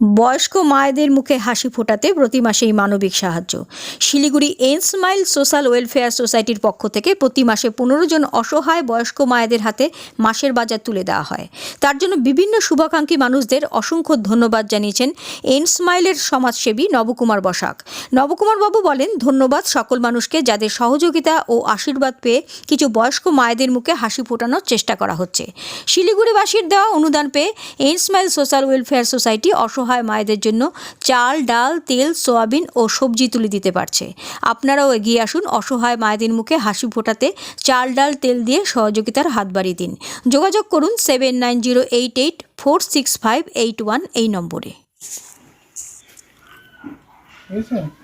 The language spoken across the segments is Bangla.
বয়স্ক মায়েদের মুখে হাসি ফোটাতে প্রতি মাসেই মানবিক সাহায্য। শিলিগুড়ি এনস্মাইল সোশ্যাল ওয়েলফেয়ার সোসাইটির পক্ষ থেকে প্রতি মাসে পনেরো জন অসহায় বয়স্ক মায়েদের হাতে মাসের বাজার তুলে দেওয়া হয়। তার জন্য বিভিন্ন শুভাকাঙ্ক্ষী মানুষদের অসংখ্য ধন্যবাদ জানিয়েছেন এনস্মাইলের সমাজসেবী নবকুমার বসাক। নবকুমার বাবু বলেন, ধন্যবাদ সকল মানুষকে যাদের সহযোগিতা ও আশীর্বাদ পেয়ে কিছু বয়স্ক মায়েদের মুখে হাসি ফোটানোর চেষ্টা করা হচ্ছে। শিলিগুড়িবাসীর দেওয়া অনুদান পেয়ে এনস্মাইল সোশ্যাল ওয়েলফেয়ার সোসাইটি অসহায় মায়েদের জন্য চাল ডাল তেল সোয়াবিন ও সবজি তুলে দিতে পারছে। আপনারাও এগিয়ে আসুন অসহায় মায়েদের মুখে হাসি ফোটাতে চাল ডাল তেল দিয়ে সহযোগিতার হাত বাড়িয়ে দিন। যোগাযোগ করুন seven nine zero eight eight four six five eight one এই নম্বরে।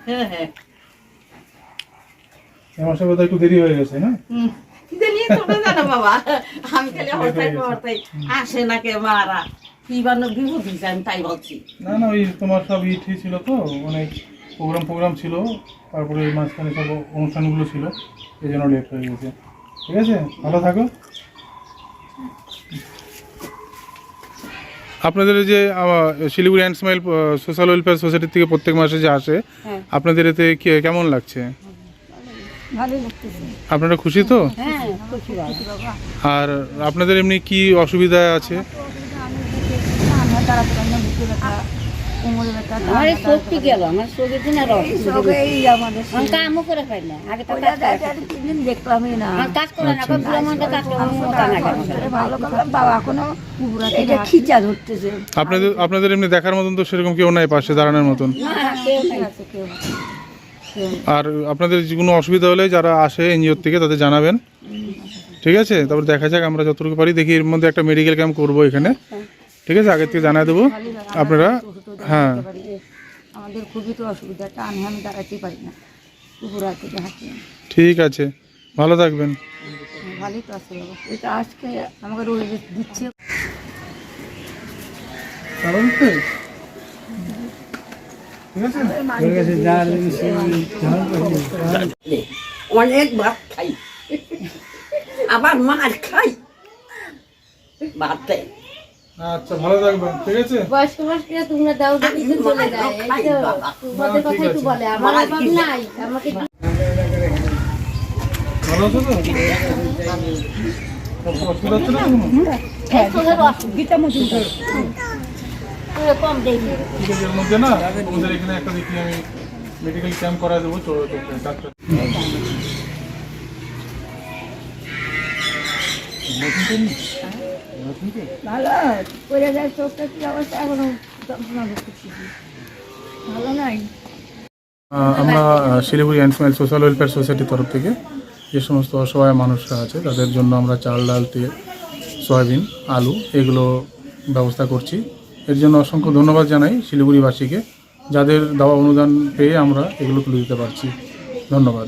হ্যাঁ হ্যাঁ। আমার সাথে একটু দেরি হয়ে গেছে না নিয়ে তোমরা জানো বাবা? আমি খালি হরতাই হরতাই আসে না কে মারা? কি বানো বিভূত দিছে আমি তাই বলছি। না না ওই তোমার সব ছিল তো অনেক প্রোগ্রাম প্রোগ্রাম ছিল তারপরে এই মাঝখানে সব অনুষ্ঠানগুলো ছিল এই জন্য লেট হয়ে গেছে। ঠিক আছে? ভালো থাকো। আপনাদের যে Siliguri and smile social welfare সোসাইটির থেকে প্রত্যেক মাসে যে আসে আপনাদের এতে কি- কেমন লাগছে? আপনারা খুশি তো? হ্যাঁ আর আপনাদের এমনি কি অসুবিধা আছে? আপনাদের আপনাদের এমনি দেখার মতন তো সেরকম কেউ নাই পাশে দাঁড়ানোর মতন। কেউ নাই। আর আপনাদের যে কোনো অসুবিধা হলে যারা আসে এনজিওর থেকে তাদের জানাবেন। ঠিক আছে? তারপর দেখা যাক আমরা যতটুকু পারি দেখি এর মধ্যে একটা মেডিকেল ক্যাম্প করব এখানে। ঠিক আছে? আগের থেকে জানিয়ে দেবো। আপনারা হ্যাঁ। আমাদের খুবই তো অসুবিধা টান আমি দাঁড়াতেই পারি না। থেকে হাঁটি ঠিক আছে। ভালো থাকবেন। ভালোই তো আছে এটা আজকে আমাকে রোজ দিচ্ছে। অনেক ভাত খাই আবার মার খাই ভাতে আচ্ছা ভালো থাকবেন ঠিক আছে বয়স্ক বয়স্করা তোমরা দাও যে চলে যায় তোমাদের কথা একটু বলে আমার অভাব নাই আমাকে ভালো আছো তো অসুবিধা হচ্ছে না কোনো? কম দেখি। এর মধ্যে না আমাদের এখানে একটা দেখি আমি মেডিকেল ক্যাম্প করা দেবো চলো তো ডাক্তার। ভালো করে যায় চোখটা কি অবস্থা? এখনও যন্ত্রণা করতেছি। ভালো নাই। আমরা শিলিগুড়ি অ্যান্ড সোশ্যাল ওয়েলফেয়ার সোসাইটির তরফ থেকে যে সমস্ত অসহায় মানুষরা আছে তাদের জন্য আমরা চাল ডাল তেল সয়াবিন আলু এগুলো ব্যবস্থা করছি। এর জন্য অসংখ্য ধন্যবাদ জানাই শিলিগুড়িবাসীকে, যাদের দেওয়া অনুদান পেয়ে আমরা এগুলো তুলে দিতে পারছি। ধন্যবাদ।